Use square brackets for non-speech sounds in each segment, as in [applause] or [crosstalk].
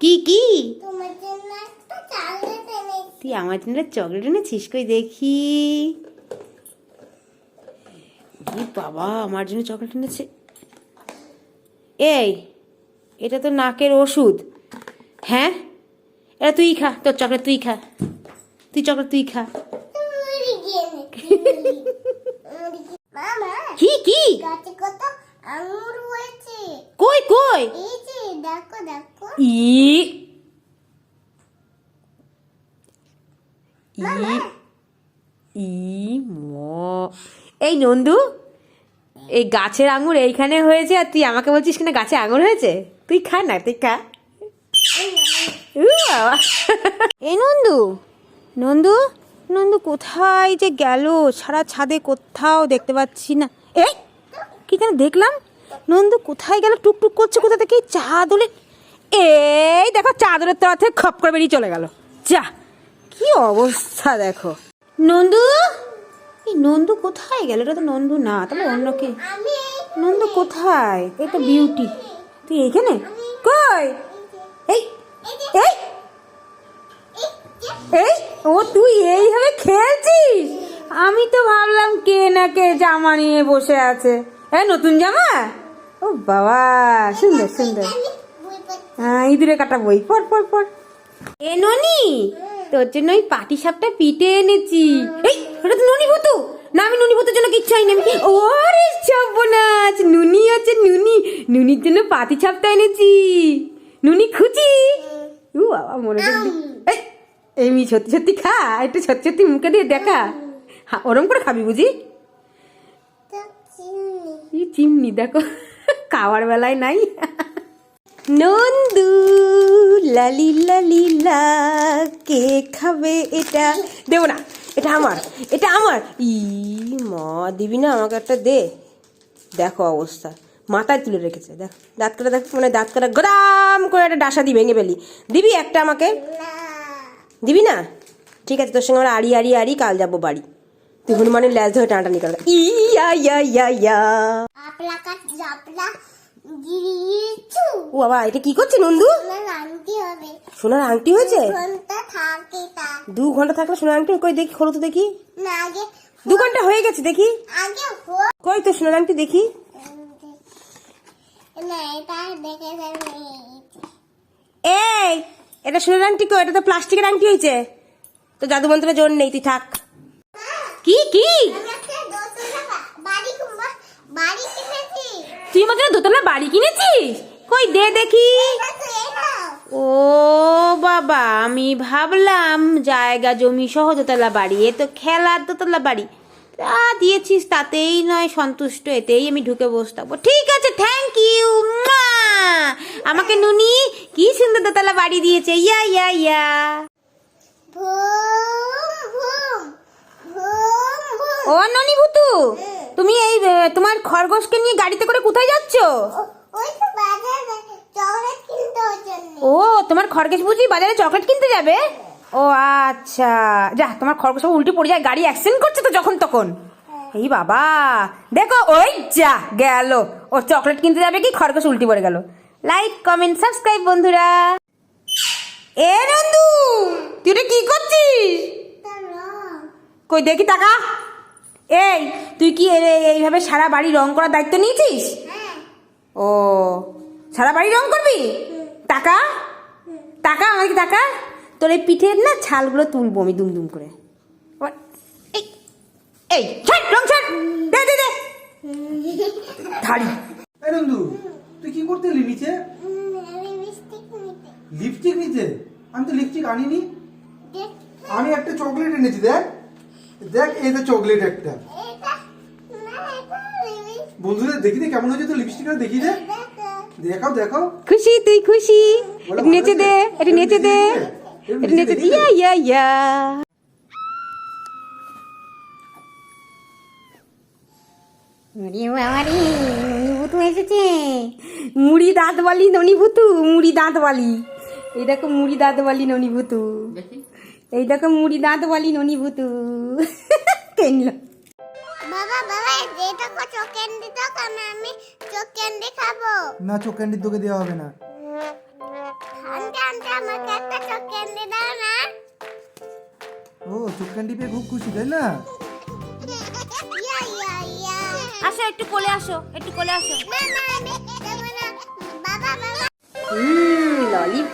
কি কি? তুই আমার জন্য চকলেট এনেছিস? কই দেখি। বাবা আমার জন্য চকলেট এনেছে। এই এটা তো নাকের ওষুধ। হ্যাঁ? এটা তুই খা তোর চকলেট তুই খা। তুই চকলেট তুই খা। [laughs] কি কি? আঙুর হয়েছে কই কই এই যে দেখো দেখো ই ই ই ম এই নন্দু, এই গাছের আঙুর এইখানে হয়েছে আর তুই আমাকে বলছিস কিনা গাছে আঙুর হয়েছে? তুই খা না, তুই খা। এই নন্দু নন্দু নন্দু কোথায় যে গেল? সারা ছাদে কোথাও দেখতে পাচ্ছি না। এ কি যেন দেখলাম? নন্দু কোথায় গেল? টুকটুক করছে কোথা থেকে? চাদরে। এই দেখো, চাদরের তলা থেকে খপ করে বেরিয়ে চলে গেল। যা, কি অবস্থা দেখো। নন্দু নন্দু কোথায় গেল? এটা তো নন্দু না, তাহলে অন্য কে? নন্দু কোথায়? এটা বিউটি তুই এইখানে? কই? এই এই এই, ও তুই এইভাবে খেলছিস? আমি তো ভাবলাম কে না কে জামা নিয়ে বসে আছে। এই নতুন জামা? ও বাবা, সুন্দর সুন্দর। হ্যাঁ ইঁদুরে কাটা বই পর পর পর এ, ননি, তোর জন্য ওই পাটি সাপটা পিটে এনেছি। এই, ওটা তো ননি ভুতু। না আমি নুনি ভুতুর জন্য কিচ্ছু হয়নি আমি ওরে সর্বনাশ! নুনি আছে নুনি। নুনির জন্য পাটি সাপটা এনেছি। নুনি খুঁজি? উ বাবা মনে এই এমনি সত্যি সত্যি খা একটু সত্যি সত্যি মুখে দিয়ে দেখা। ওরম করে খাবি বুঝি? চিমনি দেখো খাওয়ার বেলায় নাই। নন্দু লালি লালি লা কে খাবে এটা? দেবো না। এটা আমার এটা আমার। ই মা, দিবি না আমাকে একটা দে। দেখো অবস্থা, মাথায় তুলে রেখেছে, দেখ দাঁত করে দেখ মানে দাঁত করে গদাম করে একটা ডাসা দি ভেঙে ফেলি। দিবি একটা আমাকে? দিবি না? ঠিক আছে, তোর সঙ্গে আমরা আড়ি আড়ি আড়ি, কাল যাব বাড়ি। তুই হনুমানের ল্যাজ ধরে টানাটানি কর। ইয়া ইয়া ইয়া ইয়া ও বাবা এটা কি করছে নন্দু? সোনার আংটি হয়েছে? দু ঘণ্টা থাকলে সোনার আংটি? কই দেখি খোলো তো দেখি। দু ঘণ্টা হয়ে গেছে দেখি। কই তো সোনার আংটি দেখি। এই এটা সোনার আংটি কই? এটা তো প্লাস্টিকের আংটি হয়েছে। তো জাদু মন্ত্রের জোর নেই তুই থাক। কি কি? বাড়ি বাড়ি তুই আমাকে দোতলা বাড়ি কিনেছিস? কই দে দেখি। ও বাবা আমি ভাবলাম জায়গা জমি সহ দোতলা বাড়ি এ তো খেলার দোতলা বাড়ি। তা দিয়েছিস তাতেই নয় সন্তুষ্ট এতেই আমি ঢুকে বসে থাকব ঠিক আছে থ্যাংক ইউ মা। আমাকে নুনি কি সুন্দর দোতলা বাড়ি দিয়েছে ইয়া ইয়া ইয়া। ও ননি ভুতু। তুমি এই তোমার খরগোশকে নিয়ে গাড়িতে করে কোথায় যাচ্ছ? ও- তোমার খরগোশ বুঝি বাজারে চকলেট কিনতে যাবে? ও আচ্ছা। যা তোমার খরগোশ উল্টে পড়ে যায় গাড়ি অ্যাক্সিডেন্ট করছে তো যখন তখন। এই বাবা। দেখো ওই যা গেল। ও চকলেট কিনতে যাবে কি খরগোশ উল্টে পড়ে গেল। লাইক কমেন্ট সাবস্ক্রাইব বন্ধুরা। এ নন্দু তুই কি করছিস? কই দেখি টাকা। এই তুই কি এইভাবে সারা বাড়ি রং করার দায়িত্ব নিয়েছিস? হ্যাঁ ও সারা বাড়ি রং করবি? টাকা? টাকা আমার কি টাকা? তোর এই পিঠের না ছালগুলো তুলবো আমি দুম দুম করে। এই এই ছাড় রং ছাড়। দে দে দে। ধাড়ি। এই নন্দু তুই কি করতে এলি নিচে? লিপস্টিক নিচে? আমি তো লিপস্টিক আনিনি। আমি একটা চকলেট এনেছি দেখ। দেখ এই যে চকলেট একটা। বন্ধুদের দেখি দে কেমন হয়েছে তো লিপস্টিকটা দেখি দে দেখাও দেখাও। খুশি তুই খুশি। একটু নেচে দে? একটু নেচে দে। একটু নেচে। ইয়া ইয়া ইয়া। ননিভূতু এসেছে। মুড়ি দাঁত বালি ননিভূতু মুড়ি দাঁত বালি এই দেখো মুড়ি দাঁত বালি ননিভূতু এই দেখো মুড়ি দাঁত বালি ননিভূতু কেনলো? বাবা বাবা এটা কো চোখ ক্যান্ডি দাও কারণ আমি চোখ ক্যান্ডি খাব। না চোখ ক্যান্ডি তোকে দেওয়া হবে না। ঠান্ডা আন্টি আমাকে একটা দিয়ে দাও না। ও চোখ ক্যান্ডি পেয়ে খুব খুশি তাই না? ইয়া ইয়া ইয়া। আসো একটু কোলে আসো একটু কোলে আসো। না না আমি বাবা বাবা। হুম ললিপপ।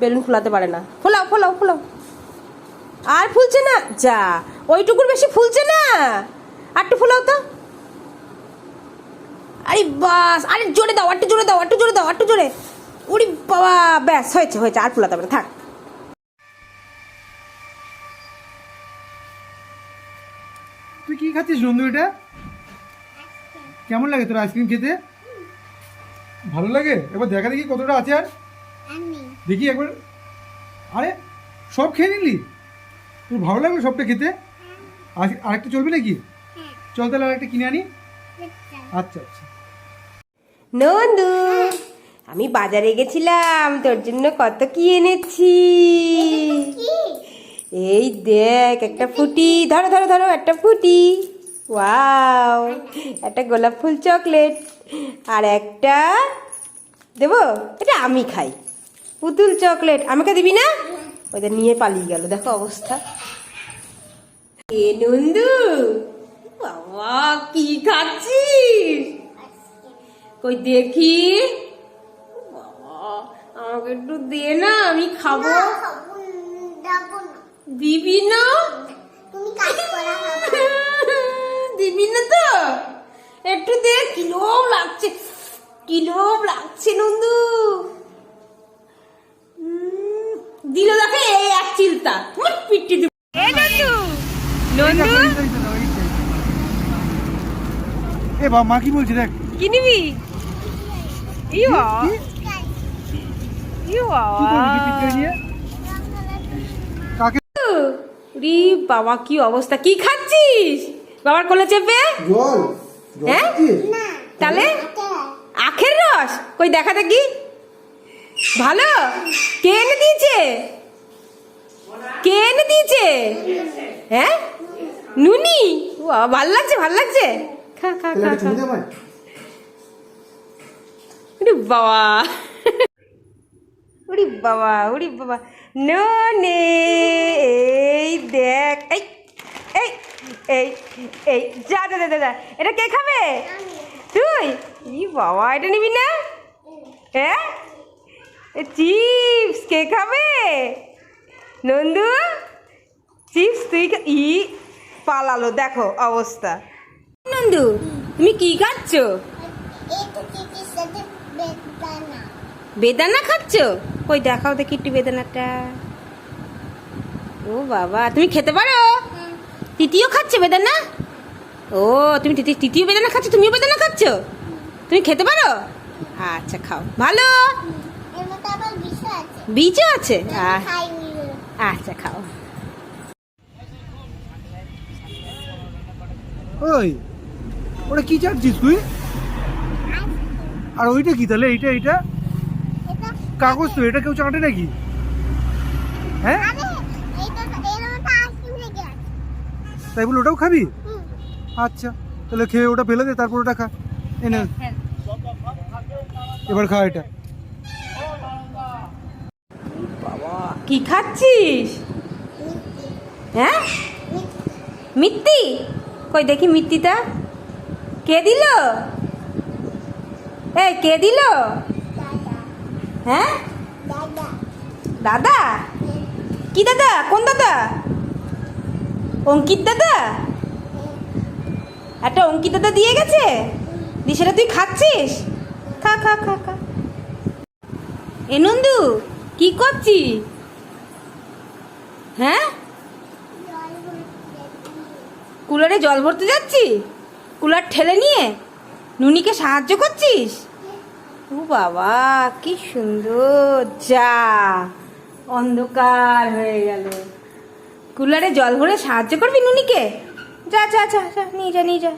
বেলুন ফুলাতে পারে না। ফোলাও ফোলাও ফোলাও। আর ফুলছে না? যা ওইটুকুর বেশি ফুলছে না। আর একটু ফুলাও তো। আরে বাস আরে জোরে দাও একটু জোরে দাও একটু জোরে দাও একটু জোরে। ওরে বাবা ব্যাস হয়েছে হয়েছে আর ফুলাতে পারে থাক। তুই কি খাচ্ছিস নন্দু এটা? কেমন লাগে তোর আইসক্রিম খেতে? ভালো লাগে? এবার দেখা দেখি কতটা আছে আর। আমি। দেখি একবার। আরে, সব খেয়ে নিলি? তোর ভালো লাগবে সবটা খেতে? আর আরেকটা চলবে নাকি? চল তাহলে আরেকটা কিনে আনি। আচ্ছা আচ্ছা। নন্দু, আমি বাজারে গেছিলাম, তোর জন্য কত কি এনেছি? এই দেখ, একটা ফুটি। ধরো ধরো ধরো, একটা ফুটি। ওয়াও, একটা গোলাপ ফুল চকলেট। আর একটা দেবো, এটা আমি খাই। পুতুল চকলেট। আমাকে দিবি না? ওদের নিয়ে পালিয়ে গেল দেখো অবস্থা। এ নন্দু বাবা কি খাচ্ছিস? কই দেখি? আমাকে একটু দে না আমি খাব। দিবি না। দিবি না? তো? একটু দে কিলোম লাগছে। কিলোম লাগছে নন্দু। দিল দেখে এই এক চিন্তা। তোমার পিটি দিব এ নন্দু! নন্দু! এ বাবা মা কি বলছি দেখ? কি নিবি? কাকে? রি বাবা কি অবস্থা? কি খাচ্ছিস? বাবার কোলে চেপে? জল। হ্যাঁ? তাহলে আখের রস? কই দেখা দেখি? ভালো? কে এনে দিয়েছে? কে এনে দিয়েছে? হ্যাঁ? নুনি? ভালো লাগছে ভালো লাগছে। খা খা খা ওরে বাবা। ওরে বাবা ওরে বাবা। নে এই দেখ এই এই এই এই যা দা দা দা এটা কে খাবে? তুই? ই বাবা এটা নিবি না? হ্যাঁ? চিপস, কে খাবে? নন্দু, চিপস, তুই ই, পালালো, দেখো অবস্থা। নন্দু, তুমি কি খাচ্ছ? বেদানা খাচ্ছ? কই দেখাও দেখি একটু বেদানাটা। ও বাবা, তুমি খেতে পারো? তৃতীয় খাচ্ছে বেদানা? ও, তুমি তৃতীয় বেদানা খাচ্ছ, তুমিও বেদানা খাচ্ছ? তুমি খেতে পারো? আচ্ছা খাও। ভালো? বীজও আছে। আচ্ছা খাও। ওই ওটা কি চাচ্ছিস তুই? আর ওইটা কি তাহলে? এইটা এইটা? কাগজ তো এটা কেউ চাটে নাকি? হ্যাঁ? তাই বলে ওটাও খাবি? আচ্ছা তাহলে খেয়ে ওটা ফেলে দে তারপর ওটা খা। এনে। এবার খা এটা বাবা কি খাচ্ছিস? হ্যাঁ? মিত্তি? কই দেখি মিত্তিটা। কে দিল? এ কে দিল? হ্যাঁ? দাদা? কি দাদা? কোন দাদা? অঙ্কিত দাদা? একটা অঙ্কিত দাদা দিয়ে গেছে? সেটা তুই খাচ্ছিস? খা খা খা খা। এ নন্দু, কি করছিস? হ্যাঁ? কুলারে জল ভরতে যাচ্ছি? কুলার ঠেলে নিয়ে? নুনিকে সাহায্য করছিস? ও বাবা, কি সুন্দর। যা, অন্ধকার হয়ে গেল। কুলারে জল ভরে সাহায্য করবি নুনিকে? যা যা যা যা, নিয়ে যা নিয়ে যা।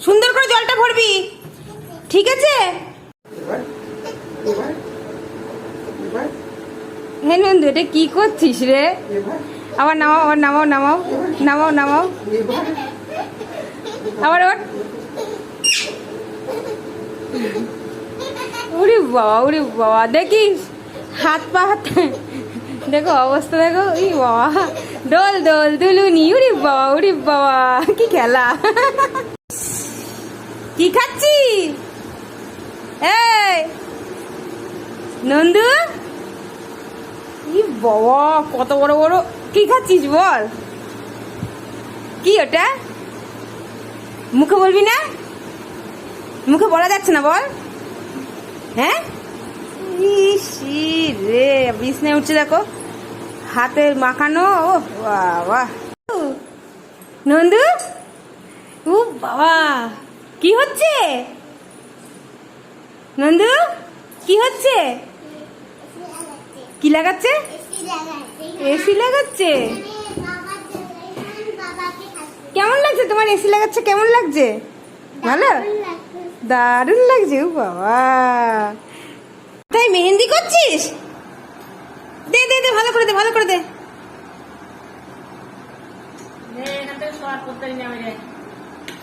সুন্দর করে জলটা ভরবি। ঠিক আছে? এবার এবার এবার হে নন্দু এটা কি করছিস রে? আবার নামাও আবার নামাও নামাও নামাও নামাও। আবার আবার। উরে বাবা উরে বাবা দেখিস হাত পা, হাত দেখো অবস্থা, দেখো। ই বাবা। দোল দোল, দুলুনি। উরে বাবা উরে বাবা। কি খেলা? কি খাচ্ছি? এই! নন্দু? ই বাবা, কত বড় বড়। কি খাচ্ছিস বল? কি ওটা? মুখে বলবি না? মুখে বলা যাচ্ছে না বল? হ্যাঁ? ইস, রে বিছনায় উঠছে দেখো। হাতের মাখানো ও বাবা। নন্দু? ও বাবা কি হচ্ছে? নন্দু কি হচ্ছে? কি লাগাচ্ছে? এসি লাগাচ্ছে? কেমন লাগছে তোমার এসি লাগাচ্ছে? কেমন লাগছে? ভালো? দারুণ লাগছে বাবা। তাই মেহেন্দি করছিস? দে দে দে, ভালো করে দে, ভালো করে দে।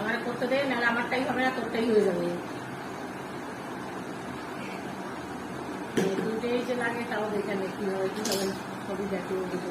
আমার করতে দে, নাহলে আমারটাই হবে না, তোরটাই হয়ে যাবে। যে লাগে, তাও দেখে কি হয়, কি হবে না, সবই দেখে ও বুঝে।